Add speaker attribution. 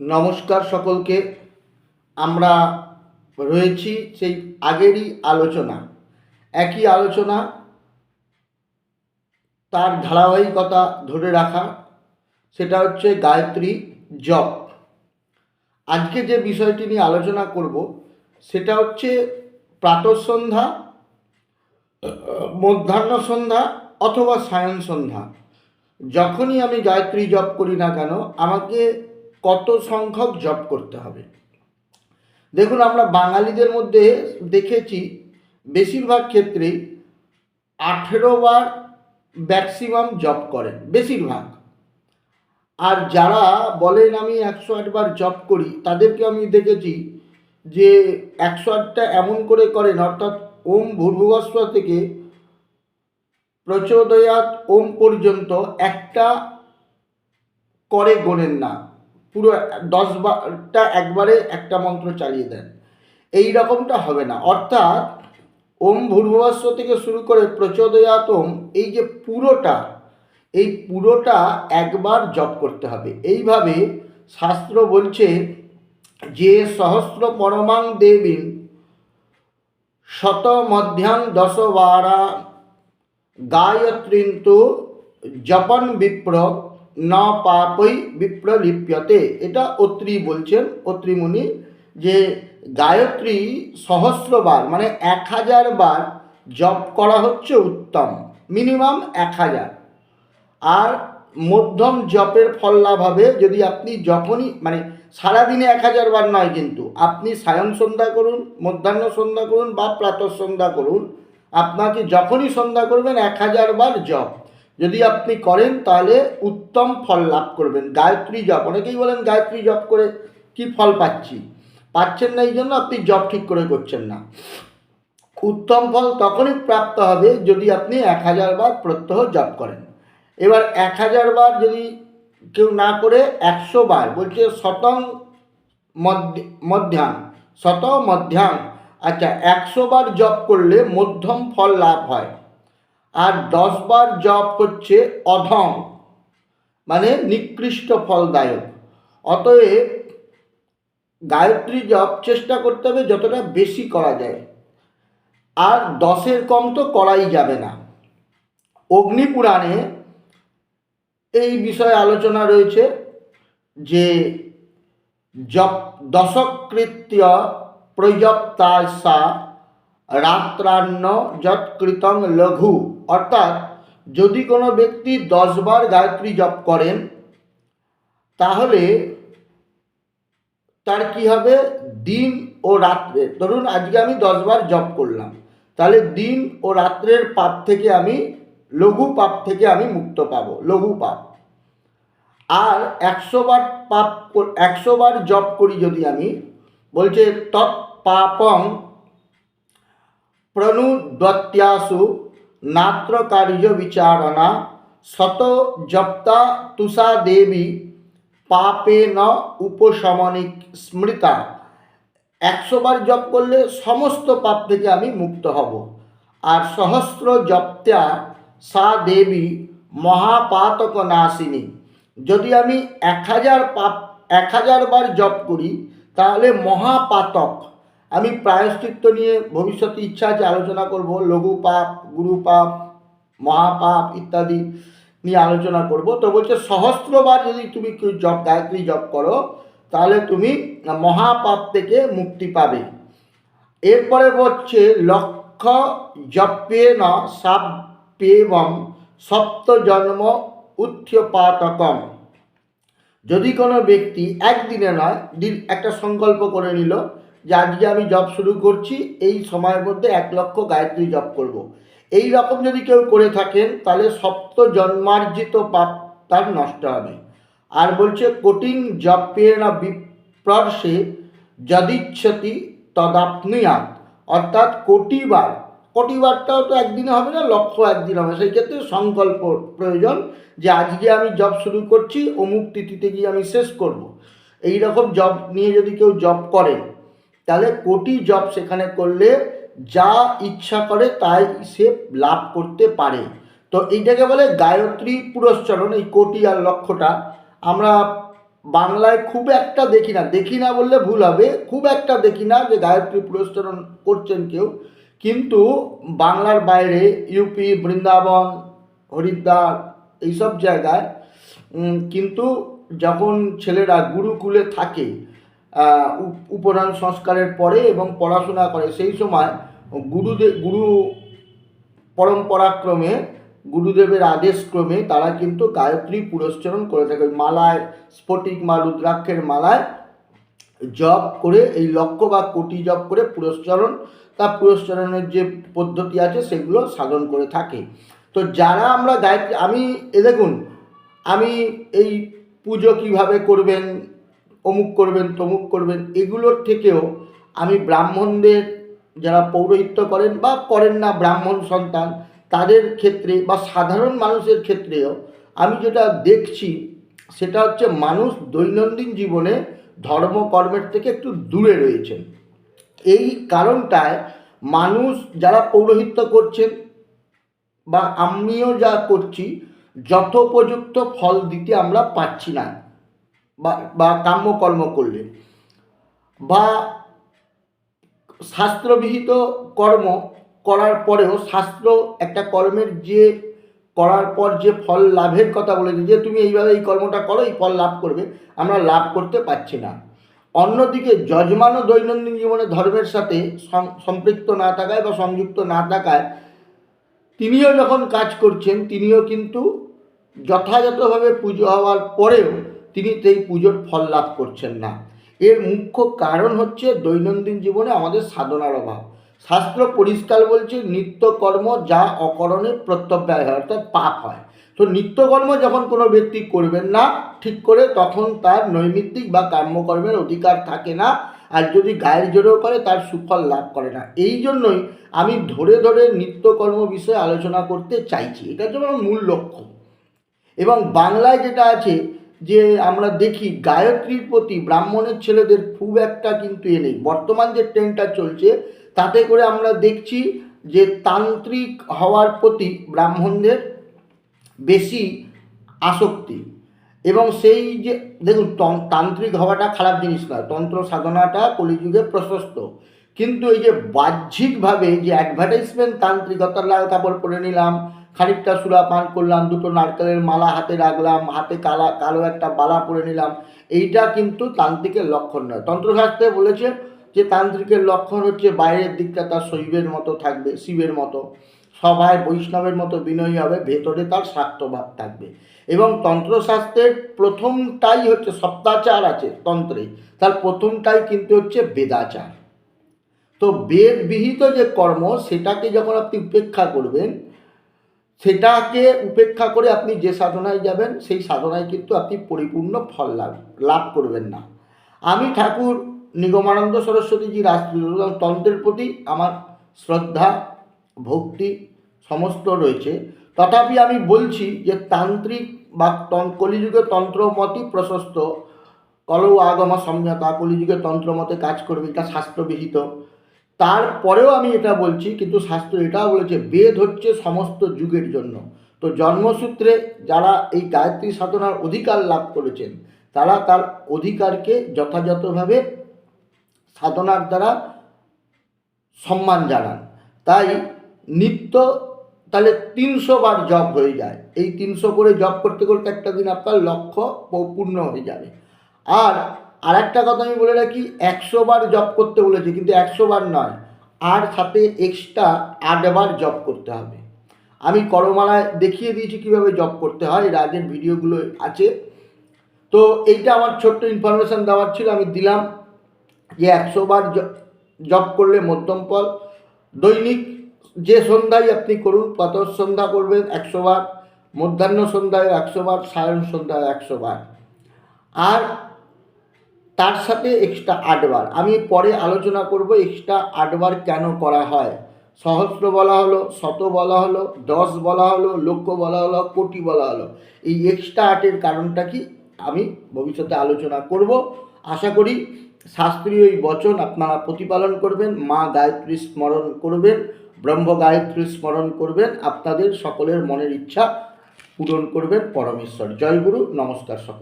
Speaker 1: নমস্কার সকলকে। আমরা রয়েছি সেই আগেরই আলোচনা। একই আলোচনা, তার ধারাবাহিকতা ধরে রাখা, সেটা হচ্ছে গায়ত্রী জপ। আজকে যে বিষয়টি নিয়ে আলোচনা করব, সেটা হচ্ছে প্রাতঃসন্ধ্যা মধ্যাহ্ন সন্ধ্যা অথবা সায়ন সন্ধ্যা। যখনই আমি গায়ত্রী জপ করি না কেন, আমাকে কত সংখ্যক জপ করতে হবে। দেখুন, আমরা বাঙালিদের মধ্যে দেখেছি, বেশিরভাগ ক্ষেত্রেই আঠেরো বার ম্যাক্সিমাম জপ করেন, বেশিরভাগ। আর যারা বলেন আমি একশো আটবার জপ করি, তাদেরকে আমি দেখেছি যে একশো আটটা এমন করে করেন, অর্থাৎ ওম ভূর্ভুবস্ব থেকে প্রচোদয়াত ওম পর্যন্ত একটা করে গোনেন না। পুরো দশ বারটা একবারে একটা মন্ত্র চালিয়ে দেন। এই রকমটা হবে না। অর্থাৎ ওম ভূর্ভুবস্ব থেকে শুরু করে প্রচোদয়াত ওম এই যে পুরোটা, এই পুরোটা একবার জপ করতে হবে। এইভাবে শাস্ত্র বলছে যে সহস্র পরমাং দেবীন শত মধ্যাং দশবারা গায়ত্রিন্তু জপন বিপ্র ন পাপই বিপ্র লিপ্যতে এটা অত্রি বলছেন অত্রি মুনি যে গায়ত্রী সহস্রবার মানে এক হাজার বার জপ করা হচ্ছে উত্তম, মিনিমাম এক হাজার আর মধ্যম জপের ফল লাভ হবে যদি আপনি যখনই মানে সারাদিনে এক হাজার বার নয় কিন্তু, আপনি সায়ন সন্ধ্যা করুন, মধ্যাহ্ন সন্ধ্যা করুন বা প্রাতঃ সন্ধ্যা করুন, আপনাকে যখনই সন্ধ্যা করবেন এক হাজার বার জপ। যদি আপনি করেন তাহলে উত্তম ফল লাভ করবেন। গায়ত্রী জপ, অনেকেই বলেন গায়ত্রী জপ করে কি ফল পাচ্ছি? পাচ্ছেন না এই জন্য আপনি জপ ঠিক করে করছেন না। উত্তম ফল তখনই প্রাপ্ত হবে যদি আপনি এক হাজার বার প্রত্যহ জপ করেন। এবার এক হাজার বার যদি কেউ না করে একশো বার, বলছে শতং মধ্যাহ্ন শত মধ্যাহ্ন। আচ্ছা একশো বার জপ করলে মধ্যম ফল লাভ হয়। আর দশ বার জপ হচ্ছে অধম মানে নিকৃষ্ট ফলদায়ক। অতএব গায়ত্রী জপ চেষ্টা করতে হবে যতটা বেশি করা যায়। আর দশের কম তো করাই যাবে না। অগ্নিপুরাণে এই বিষয়ে আলোচনা রয়েছে যে জপ দশকৃত্য প্রযপ্তাসা রাত্রান্ন যৎকৃতং লঘু। অর্থাৎ যদি কোনো ব্যক্তি দশবার গায়ত্রী জপ করেন, তাহলে তার কি হবে? দিন ও রাত্রে ধরুন আজকে আমি দশবার জপ করলাম। তাহলে দিন ও রাত্রের পাপ থেকে আমি, লঘু পাপ থেকে আমি মুক্ত পাব, লঘু পাপ। আর একশো বার পাপ একশো বার জপ করি যদি আমি, বলছে তৎ পাপং প্রণুদত্যাসু নাত্র কার্য বিচারণা শত জপ্তা তুষা দেবী পাপে ন উপশমনিক স্মৃতা একশো বার জপ করলে সমস্ত পাপ থেকে আমি মুক্ত হব। আর সহস্র জপ্তা সা দেবী মহাপাতক নাশিনী যদি আমি এক হাজার পাপ, এক হাজার বার জপ করি, তাহলে মহাপাতক আমি প্রায়শ্চিত্ত নিয়ে ভবিষ্যতে ইচ্ছা আছে আলোচনা করব, লঘু পাপ, গুরু পাপ, মহাপাপ ইত্যাদি নিয়ে আলোচনা করব। তো বলছে, সহস্রবার যদি তুমি জপ, গায়ত্রী জপ করো, তাহলে তুমি মহাপাপ থেকে মুক্তি পাবে। এরপরে বলছে, লক্ষ জপ্যে ন সাপ্যেবম সপ্ত জন্ম উত্থ্যপাতকম যদি কোনো ব্যক্তি একদিনে নয় একটা সংকল্প করে নিল যে আজকে আমি জব শুরু করছি, এই সময়ের মধ্যে এক লক্ষ গায়ত্রী জব করব। এই রকম যদি কেউ করে থাকেন, তাহলে সপ্ত জন্মার্জিত পাপ তার নষ্ট হবে আর বলছে, কঠিন পেয়ে না বিপ্রর্ষে যদিচ্ছতি তদাপনুয়াত অর্থাৎ কোটিবার, কোটিবারটাও তো একদিনে হবে না, লক্ষ একদিন হবে সেই ক্ষেত্রে সংকল্প প্রয়োজন যে আজকে আমি জব শুরু করছি, অমুক তিথিতে গিয়ে আমি শেষ করব। এই রকম জব নিয়ে যদি কেউ জব করে তাহলে কোটি জব সেখানে করলে যা ইচ্ছা করে তাই সে লাভ করতে পারে। তো এইটাকে বলে গায়ত্রী পুরস্চরণ, এই কোটি আর লক্ষ্যটা আমরা বাংলায় খুব একটা দেখি না। দেখি না বললে ভুল হবে। খুব একটা দেখি না যে গায়ত্রী পুরস্কারণ করছেন কেউ। কিন্তু বাংলার বাইরে ইউপি বৃন্দাবন, হরিদ্বার এইসব জায়গায় কিন্তু যখন ছেলেরা গুরুকুলে থাকে আহ, উপ- উপনয়ন সংস্কারের পরে এবং পড়াশোনা করে। সেই সময় গুরুদেব গুরু পরম্পরাক্রমে গুরুদেবের আদেশক্রমে তারা কিন্তু গায়ত্রী পুরস্চরণ করে থাকে। মালায় স্ফটিক মা রুদ্রাক্ষের মালায় জপ করে এই লক্ষ বা কোটি জপ করে পুরস্চরণ তা পুরস্চরণের যে পদ্ধতি আছে সেগুলো সাধন করে থাকে। তো যারা আমরা গায়ত্রী আমি এ দেখুন আমি এই পুজো কীভাবে করবেন অমুক করবেন, তমুক করবেন, এগুলোর থেকেও আমি ব্রাহ্মণদের যারা পৌরোহিত্য করেন বা করেন না ব্রাহ্মণ সন্তান, তাদের ক্ষেত্রে বা সাধারণ মানুষের ক্ষেত্রেও আমি যেটা দেখছি, সেটা হচ্ছে মানুষ দৈনন্দিন জীবনে ধর্মকর্মের থেকে একটু দূরে রয়েছেন। এই কারণটায় মানুষ যারা পৌরোহিত্য করছেন বা আমিও যা করছি, যথোপযুক্ত ফল দিতে আমরা পাচ্ছি না। বা বা কাম্যকর্ম করলে বা শাস্ত্রবিহিত কর্ম করার পরেও শাস্ত্র একটা কর্মের যে করার পর যে ফল লাভের কথা বলেছে যে তুমি এইভাবে এই কর্মটা করো, এই ফল লাভ করবে, আমরা লাভ করতে পারছি না। অন্যদিকে যজমানও দৈনন্দিন জীবনে ধর্মের সাথে সম্পৃক্ত না থাকায় বা সংযুক্ত না থাকায় তিনিও যখন কাজ করছেন, তিনিও কিন্তু যথাযথভাবে পুজো হওয়ার পরেও তিনি সেই পুজোর ফল লাভ করছেন না। এর মুখ্য কারণ হচ্ছে দৈনন্দিন জীবনে আমাদের সাধনার অভাব। শাস্ত্র পরিষ্কার বলছে, নিত্যকর্ম যা অকরণে প্রত্যব্যয় হয়, অর্থাৎ পাপ হয়। তো নিত্যকর্ম যখন কোনো ব্যক্তি করবেন না ঠিক করে, তখন তার নৈমিত্তিক বা কাম্যকর্মের অধিকার থাকে না। আর যদি গায়ের জোরেও করে, তার সুফল লাভ করে না। এই জন্যই আমি ধরে ধরে নিত্যকর্ম বিষয়ে আলোচনা করতে চাইছি। এটা হচ্ছে আমার মূল লক্ষ্য। এবং বাংলায় যেটা আছে যে আমরা দেখি গায়ত্রীর প্রতি ব্রাহ্মণের ছেলেদের খুব একটা কিন্তু এ নেই। বর্তমান যে ট্রেন্ডটা চলছে, তাতে করে আমরা দেখছি যে তান্ত্রিক হওয়ার প্রতি ব্রাহ্মণদের বেশি আসক্তি। এবং সেই যে, দেখুন, তন- তান্ত্রিক হওয়াটা খারাপ জিনিস নয়, তন্ত্র সাধনাটা কলিযুগে প্রশস্ত। কিন্তু এই যে বাহ্যিকভাবে যে অ্যাডভার্টাইজমেন্ট তান্ত্রিকতার লাল কাপড় পরে নিলাম খানিকটা সুরা পান করলাম, দুটো নারকেলের মালা হাতে রাখলাম, হাতে কালা, কালো একটা বালা পরে নিলাম। এইটা কিন্তু তান্ত্রিকের লক্ষণ নয়। তন্ত্রশাস্ত্রে বলেছে যে তান্ত্রিকের লক্ষণ হচ্ছে বাইরের দিকটা তার শৈবের মতো থাকবে, শিবের মতো। সবাই বৈষ্ণবের মতো বিনয়ী হবে, ভেতরে তার স্বার্থভাব থাকবে। এবং তন্ত্রশাস্ত্রের প্রথমটাই হচ্ছে সপ্তাচার আছে তন্ত্রে। তার প্রথমটাই কিন্তু হচ্ছে বেদাচার। তো বেদবিহিত যে কর্ম, সেটাকে যখন আপনি উপেক্ষা করবেন সেটাকে উপেক্ষা করে আপনি যে সাধনায় যাবেন, সেই সাধনায় কিন্তু আপনি পরিপূর্ণ ফল লাভ লাভ করবেন না। আমি ঠাকুর নিগমানন্দ সরস্বতীজি তন্ত্রের প্রতি আমার শ্রদ্ধা, ভক্তি সমস্ত রয়েছে। তথাপি আমি বলছি যে তান্ত্রিক বা কলিযুগে তন্ত্রমতই প্রশস্ত। কলৌ আগমা সম্যতা কলিযুগে তন্ত্রমতে কাজ করবে এটা শাস্ত্রবিহিত তারপরেও আমি এটা বলছি, কিন্তু শাস্ত্র এটাও বলেছে, বেদ হচ্ছে সমস্ত যুগের জন্য। তো জন্মসূত্রে যারা এই গায়ত্রী সাধনার অধিকার লাভ করেছেন, তারা তার অধিকারকে যথাযথভাবে সাধনার দ্বারা সম্মান জানান। তাই নিত্য তাহলে তিনশো বার জব হয়ে যায়। এই তিনশো করে জব করতে করতে একটা দিন আপনার লক্ষ্য পূর্ণ হয়ে যাবে। আর আরেকটা কথা আমি বলে রাখি, একশো বার জব করতে বলেছি, কিন্তু একশো বার নয়। আর সাথে এক্সট্রা আটবার জব করতে হবে। আমি করমালায় দেখিয়ে দিয়েছি কীভাবে জব করতে হয়, এর আগের ভিডিওগুলো আছে। তো এইটা আমার ছোট্ট ইনফরমেশান দেওয়ার ছিল, আমি দিলাম যে একশো বার জব করলে মধ্যম ফল দৈনিক যে সন্ধ্যায় আপনি করুন কত সন্ধ্যা করবেন একশো বার, মধ্যাহ্ন সন্ধ্যায় একশো বার, সায়ন সন্ধ্যায় একশো বার। আর তার সাথে এক্সট্রা আটবার আমি পরে আলোচনা করব এক্সট্রা আটবার কেন করা হয়। সহস্র বলা হলো, শত বলা হলো, দশ বলা হলো, লক্ষ বলা হলো, কোটি বলা হলো। এই এক্সট্রা আটের কারণটা কি? আমি ভবিষ্যতে আলোচনা করব। আশা করি শাস্ত্রীয় এই বচন আপনারা প্রতিপালন করবেন, মা গায়ত্রী স্মরণ করবেন, ব্রহ্ম গায়ত্রী স্মরণ করবেন, আপনাদের সকলের মনের ইচ্ছা পূরণ করবেন পরমেশ্বর। জয় গুরু, নমস্কার সকল